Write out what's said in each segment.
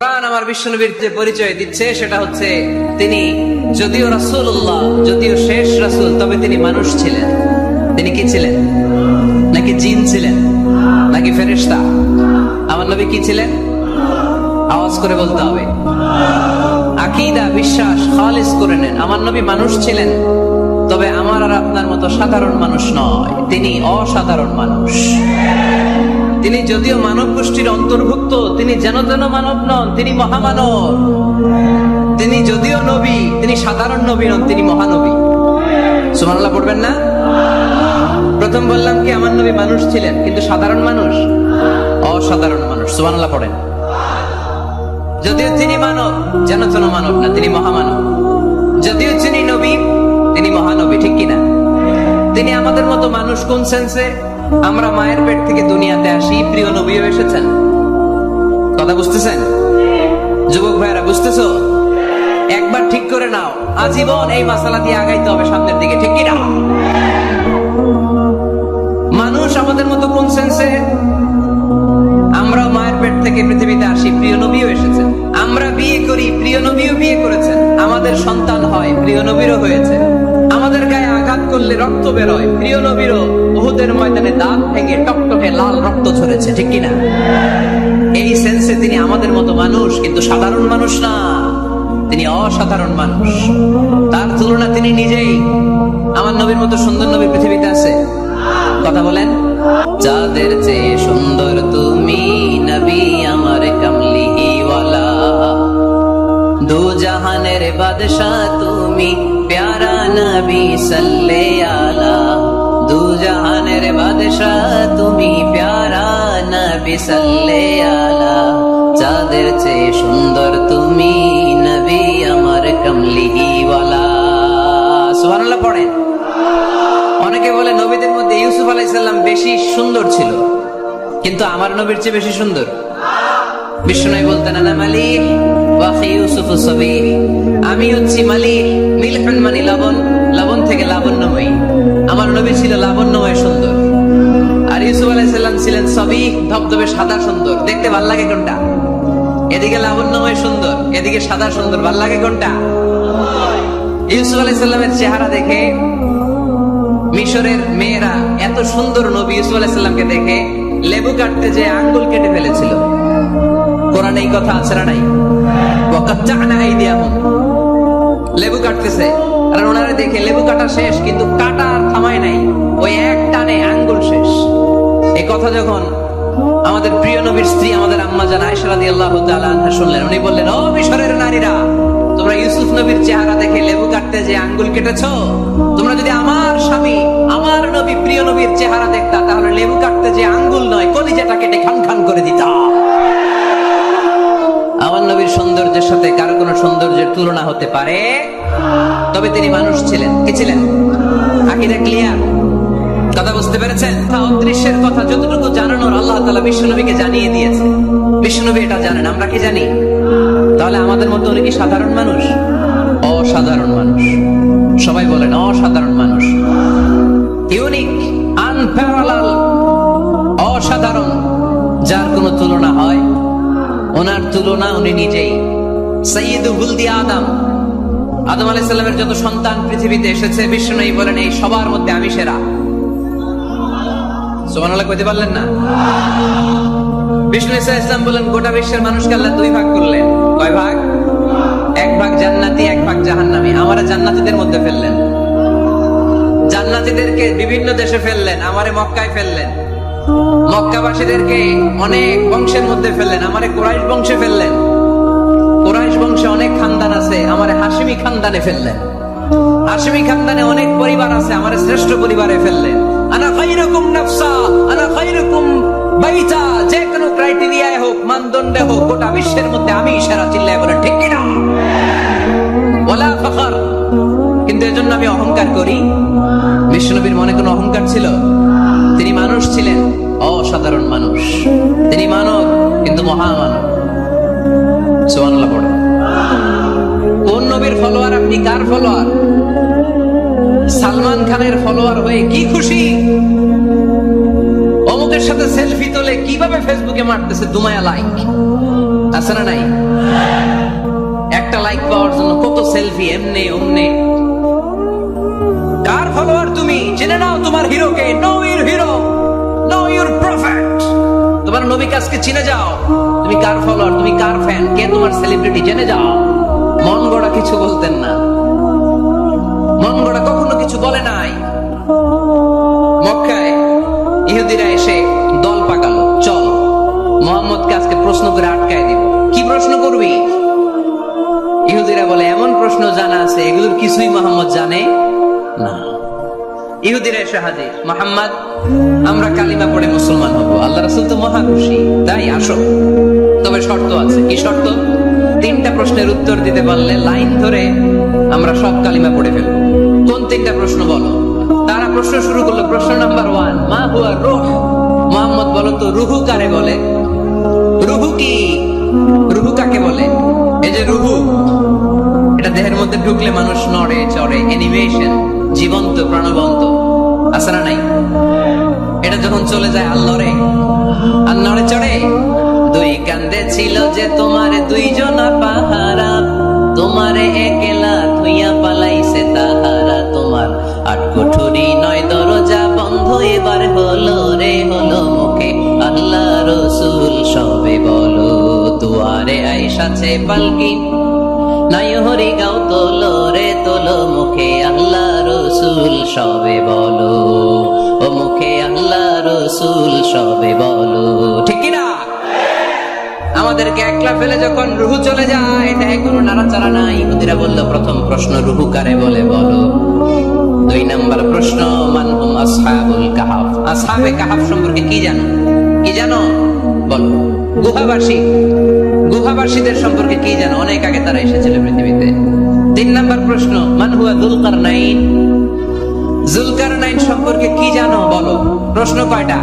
কোরআন আমার বিশ্বনবীর যে পরিচয় দিচ্ছে, সেটা হচ্ছে তিনি যদিও যদিও শেষ রাসূল, তবে তিনি মানুষ ছিলেন। তিনি কি ছিলেন? নাকি জিন ছিলেন? নাকি ফেরেশতা? আমার নবী কি ছিলেন? আওয়াজ করে বলতে হবে। আকিদা, বিশ্বাস, খালিস করে নেন। আমার নবী মানুষ ছিলেন, তবে আমার আর আপনার মতো সাধারণ মানুষ নয়। তিনি অসাধারণ মানুষ। তিনি যদিও মানব গোষ্ঠীর অন্তর্ভুক্ত, তিনি যেন যেন মানব নন, তিনি মহামানব। তিনি যদিও নবী, তিনি সাধারণ নবী নন, তিনি মহানবী। সুমানাল্লাহ পড়বেন না? প্রথম বললাম কি, আমার নবী মানুষ ছিলেন, কিন্তু সাধারণ মানুষ? অসাধারণ মানুষ সুমানাল্লাহ পড়েন। যদিও তিনি মানব, যেন যেন মানব না, তিনি মহামানব। যদিও তিনি নবী, তিনি মহানবী, ঠিক কিনা? তিনি আমাদের মতো মানুষ কোন সেন্সে আমরা মায়ের পেট থেকে দুনিয়াতে আসি। প্রিয় নবীও এসেছেন। কথা বুঝতেছেন? যুবক ভাইরা বুঝতেছো? একবার ঠিক করে নাও। আজীবন এই মাসালা দিয়ে আগাইতে হবে সামনের দিকে, ঠিক কিনা? মানুষ আমাদের মতো কোন সেন্সে আমরা মায়ের পেট থেকে পৃথিবীতে আসি, প্রিয় নবীও এসেছেন। আমরা বিয়ে করি, প্রিয় নবীও বিয়ে করেছেন। আমাদের সন্তান হয়, প্রিয় নবীরও হয়েছে। করলে রক্ত বেরোয়। প্রিয় নবীরও বহুদের ময়দানে দাঁত ভেঙে টকটকে লাল রক্ত ঝরেছে, ঠিক কিনা? এই সেন্সে তিনি আমাদের মতো মানুষ, কিন্তু সাধারণ মানুষ না। তিনি অসাধারণ মানুষ। তার তুলনা তিনি নিজেই। আমার নবীর মতো সুন্দর নবী পৃথিবীতে আছে। কথা বলেন? যাদের চেয়ে সুন্দর তুমি নবী আমার কামলিওয়ালা। দু জাহানের বাদশাহ তুমি নবী সাল্লে আলা। দু জাহানের বাদশাহ, তুমি প্যারা নবী সাল্লে আলা। যাদের চেয়ে সুন্দর তুমি নবী আমার কামলিওয়ালা সুবহানাল্লাহ পড়েন। অনেকে বলে নবীদের মধ্যে ইউসুফ আলাইসাল্লাম বেশি সুন্দর ছিল, কিন্তু আমার নবীর চেয়ে বেশি সুন্দর। বিষ্ণু বলতেন, আনা মালিক ওয়াফি ইউসুফ সবি আমি হচ্ছি মালিক, মিলহন মানে লবণ। থেকে লাবণ্যময়ী আমার নবী ছিল লাবণ্যময় সুন্দর। আর ইউসুফ আলাইসাল্লাম ছিলেন সবই ধবধবে সাদা সুন্দর। দেখতে ভালো লাগে কোনটা? এদিকে লাবণ্যময় সুন্দর, এদিকে সাদা সুন্দর। ভালো লাগে কোনটা? ইউসুফ আলাইসাল্লামের চেহারা দেখে মিশরের মেয়েরা এত সুন্দর নবী ইউসুফ আলাইসাল্লামকে দেখে লেবু কাটতে যে আঙ্গুল কেটে ফেলেছিল। কোরআনে এই কথা আছে না নাই? ওয়াকাত্তা'না আইদিয়াহুম। লেবু কাটতেছে। আর ওনারা দেখে লেবু কাটা শেষ, কিন্তু কাটা আর থামায় নাই। ওই এক টানে আঙ্গুল শেষ। এই কথা যখন আমাদের প্রিয় নবীর স্ত্রী, আমাদের আম্মা জান আয়েশা রাদিয়াল্লাহু তাআলা শুনলেন, উনি বললেন, ও মিশরের নারীরা, তোমরা ইউসুফ নবীর চেহারা দেখে লেবু কাটতে যে আঙ্গুল কেটেছো, তোমরা যদি আমার স্বামী, আমার নবী, প্রিয় নবীর চেহারা দেখতা, তাহলে লেবু কাটতে যে আঙ্গুল নয় কলিজাটা কেটে খান খান করে দিতা। সৌন্দর্যের সাথে কারও কোনো সৌন্দর্যের তুলনা হতে পারে? তবে তিনি মানুষ ছিলেন। কি ছিলেন? আকিদা ক্লিয়ার? কথা বুঝতে পেরেছেন? অদৃশ্যের কথা যতটুকু জানানোর আল্লাহ তালা বিশ্বনবীকে জানিয়ে দিয়েছে। বিশ্বনবী এটা জানেন, আমরা কি জানি? তাহলে আমাদের মধ্যে উনি সাধারণ মানুষ? অসাধারণ মানুষ। সবাই বলেন, অসাধারণ মানুষ। ইউনিক, আনপ্যারালাল, অসাধারণ। যার কোনো তুলনা হয়, ওনার তুলনা উনি নিজেই। হুলদি আদম। আলাইসাল্লামের যত সন্তান পৃথিবীতে এসেছে বলেন, এই সবার মধ্যে আমি সেরা। কইতে পারলেন না? বিষ্ণু ইসা ইসলাম বলেন, গোটা বিশ্বের মানুষকে আল্লাহ দুই ভাগ করলেন। কয় ভাগ? এক ভাগ জান্নাতি, এক ভাগ জাহান্নামী। আমারা জান্নাতীদের মধ্যে ফেললেন। জান্নাতীদেরকে বিভিন্ন দেশে ফেললেন, আমারে মক্কায় ফেললেন। মক্কাবাসীদেরকে অনেক বংশের মধ্যে ফেললেন, আমারে কোরাইশ বংশে ফেললেন। বংশে অনেক খানদান আছে, আমারে হাসিমি খানদানে ফেললেন। হাসিমি খানদানে অনেক পরিবার আছে, আমারে শ্রেষ্ঠ পরিবারে ফেললেন। আনা খাইরুকুম নাফসা, আনা খাইরুকুম বাইতা, যে কোনো ক্রাইটেরিয়ায় হোক, মানদণ্ডে হোক, গোটা বিশ্বের মধ্যে আমি সেরা চিল্লায় বলে, ঠিক কিনা? ওলা ফখর। কিন্তু এজন্য আমি অহংকার করি। বিষ্ণুনবীর মনে কোনো অহংকার ছিল? তিনি মানুষ ছিলেন, অসাধারণ মানুষ। তিনি মানব, কিন্তু মহামানব। সুবহানাল্লাহ পড়ে। নবীর ফলোয়ার, আপনি কার ফলোয়ার? সালমান খানের ফলোয়ার হয়ে কি খুশি? অমুকের সাথে সেলফি তোলে কীভাবে ফেসবুকে মারতেছে দুমায়া লাইক আছে না নাই? একটা লাইক পাওয়ার জন্য কত সেলফি, এমনে অমনে। কার ফলোয়ার তুমি? জেনে নাও তোমার হিরোকে know your hero know your prophet তোমার নবী কাজকে চিনে যাও। তুমি কার ফলোয়ার? তুমি কার ফ্যান কে তোমার সেলিব্রিটি জেনে যাও। ইহুদিরা এসে হাজির। মোহাম্মদ, আমরা কালিমা পড়ে মুসলমান হব। আল্লাহ রাসুল তো মহা খুশি। তাই আসো। তবে শর্ত আছে। কি শর্ত? তিনটা প্রশ্নের উত্তর দিতে পারলে লাইন ধরে আমরা সব কালিমা পড়ে ফেলব। কোন তিনটা প্রশ্ন বলো? তারা প্রশ্ন শুরু করল, প্রশ্ন নাম্বার ওয়ান মা হুয়া রুহ? মোহাম্মদ বলো তো, রুহু কারে বলে? রুহু কি? রুহু কাকে বলে? এই যে রুহু, এটা দেহের মধ্যে ঢুকলে মানুষ নড়ে, চড়ে অ্যানিমেশন জীবন্ত, প্রাণবন্ত। আছে না নাই? এটা যখন চলে যায় আল্লরে আর নড়ে চড়ে, দুই কান্দে ছিল যে তোমার দুইজন পাহারা, তোমারে একলা ধুইয়া পালাইছে তাহারা তোমার। আট কুঠুরি নয় দরজা বন্ধ, এবার হলো রে, হলো মুখে। আল্লাহ রসুল সবে বলো, দুয়ারে আইসাছে পালকি। নাই হরি গাও তোলো রে, তোলো মুখে। আল্লাহ রসুল সবে বলো। ও মুখে আল্লাহ রসুল সবে বলো। ঠিক না আমাদেরকে একলা ফেলে যখন রুহু চলে যায় দেহে কোনো নাড়াচাড়া নাই। ইহুদিরা বলল, প্রথম প্রশ্ন, রুহু কারে বলে বলো? দুই নাম্বার প্রশ্ন মানহুম আসহাবুল কাহাফ? আসহাবে কাহাফ সম্পর্কে কি জানো? কি জানো? বলো। গুহাবাসী। গুহাবাসীদের সম্পর্কে কি জানো অনেক আগে তারা এসেছিল পৃথিবীতে। তিন নাম্বার প্রশ্ন, মান হুয়া দুলকার নাইন জুলকার নাইন সম্পর্কে কি জানো বলো? প্রশ্ন কয়টা?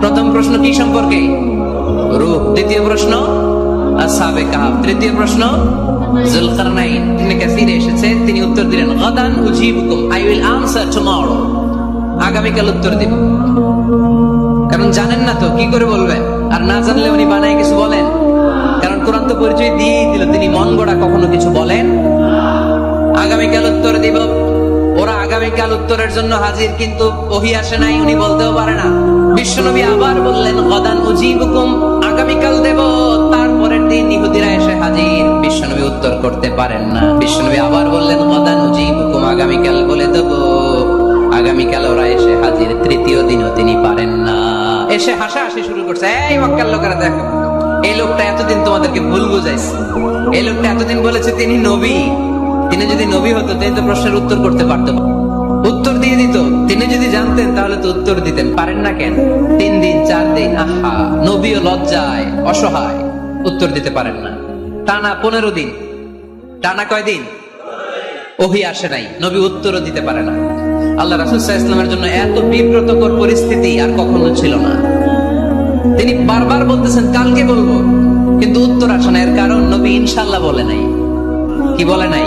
প্রথম প্রশ্ন কি সম্পর্কে? রূপ। দ্বিতীয় প্রশ্ন আসহাবে কাহাফ তৃতীয় প্রশ্ন জুলকার নাইন তিনি কাসিরে এসেছে। তিনি উত্তর দিলেন, গদান উজিবুকুম। I will answer tomorrow. আগামীকাল উত্তর দিব। কারণ জানেন না তো, কি করে বলবেন? আর না জানলে উনি বানায় কিছু বলেন। কারণ কোরআন তো পরিচয় দিয়েই দিল, তিনি মন গড়া কখনো কিছু বলেন। আগামীকাল উত্তর দিব। ওরা আগামীকাল উত্তরের জন্য হাজির, কিন্তু ওহি আসে নাই, উনি বলতেও পারে না। বিশ্বনবী আবার বললেন, গদান উজিবুকুম, আগামীকাল দেব, তারপরের দিন ইহুদিরা এসে হাজির। বিশ্বনবী উত্তর করতে পারেন না। বিশ্বনবী আবার বললেন, গদান উজিবুকুম, আগামীকাল বলে দেবো। আগামীকাল ওরা এসে হাজির, তৃতীয় দিনও তিনি পারেন না। এসে হাসাহাসি শুরু করছে। এই মক্কার লোকেরা দেখো, এই লোকটা এতদিন তোমাদেরকে ভুল বুঝাইছে। এই লোকটা এতদিন বলেছে তিনি নবী। তিনি যদি নবী হতো তিনি তো প্রশ্নের উত্তর করতে পারতো। উত্তর দিয়ে দিত। তিনি যদি জানতেন, তাহলে তো উত্তর দিতেন। পারেন না কেন? তিন দিন, চার দিন, আহা, নবীও লজ্জায়, অসহায়। উত্তর দিতে পারেন না। টানা পনেরো দিন। টানা কয়দিন ওহি আসে নাই। নবী উত্তরও দিতে পারে না। আল্লাহ রাসুল্লাহ ইসলামের জন্য এত বিব্রতকর পরিস্থিতি আর কখনো ছিল না। তিনি বারবার বলতেছেন, কালকে বলব। কিন্তু উত্তর আসে না, এর কারণ নবী ইনশাল্লাহ বলে নাই। কি বলে নাই?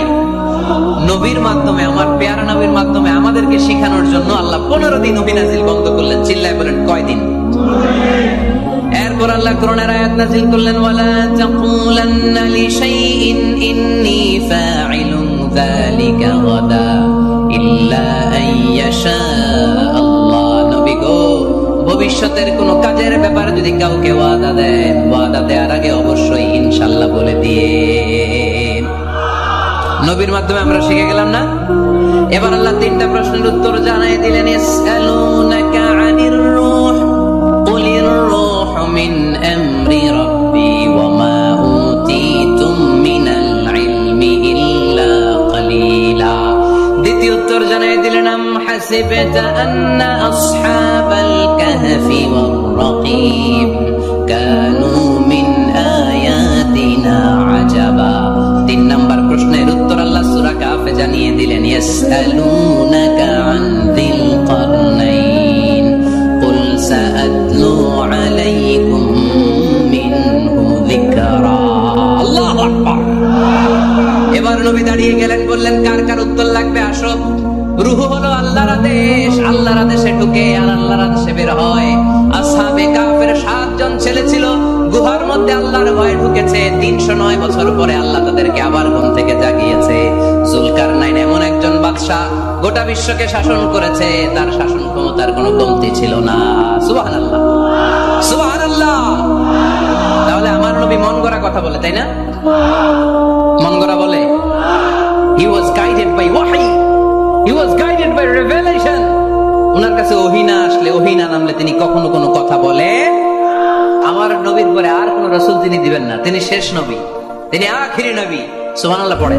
নবীর মাধ্যমে, আমার পেয়ারা নবীর মাধ্যমে আমাদেরকে শেখানোর জন্য আল্লাহ পনেরো দিন অভিনাজিল বন্ধ করলেন। চিল্লায় বলেন কয়দিন এরপর আল্লাহ কোরআনের আয়াত নাজিল করলেন, ওয়ালা তাকুলান্না লিশাইইন ইন্নী ফাইলুন যালিকা গাদা ভবিষ্যতের কোনো কাজের ব্যাপারে যদি কাউকে ওয়াদা দেন, ওয়াদা দেওয়ার আগে অবশ্যই ইনশাল্লাহ বলে দিয়ে নবীর মাধ্যমে আমরা শিখে গেলাম না? এবার আল্লাহ তিনটা প্রশ্নের উত্তর জানাই দিলেন দ্বিতীয় উত্তর জানাই দিলেন, আম হাসিবতা আন্না আসহাবাল ওয়ার রাকিব কানু মিন আয়াতিনা আজাবা তিন নাম্বার প্রশ্নের উত্তর আল্লাহ সূরা কাফে জানিয়ে দিলেন, ইয়াসআলুনাকা আন যিল কারনাইন কুল সাআতলু আলাইকুম মিনহু যিকরা। আল্লাহু আকবার। এবার নবী দাঁড়িয়ে গেলেন, বললেন, কার কার উত্তর লাগবে আসো? রুহু হলো আল্লাহর আদেশ। আল্লাহর আদেশে ঢুকে আর আল্লাহর আদেশে বের হয়। মধ্যে আল্লাহর ভয় ঢুকেছে, তিনশো নয় বছর পরে আল্লাহ তাদেরকে আবার ঘুম থেকে জাগিয়েছে। জুলকার নাইন এমন একজন বাদশাহ, গোটা বিশ্বকে শাসন করেছে, তার শাসন ক্ষমতার কোনো কমতি ছিল না। সুবাহান আল্লাহ সুবাহান আল্লাহ তাহলে আমার নবী মন গড়া কথা বলে, তাই না? মন গড়া বলে হি ওয়াজ গাইডেড বাই ওয়াহি he was guided by revelation ওনার কাছে ওহিনা আসলে ওহিনা নামলে তিনি কখনো কোনো কথা বলে। আমার নবীর পরে আর রসুল তিনি দিবেন না। তিনি শেষ নবী। তিনি আখিরি নবী। সুবহানাল্লাহ পড়ে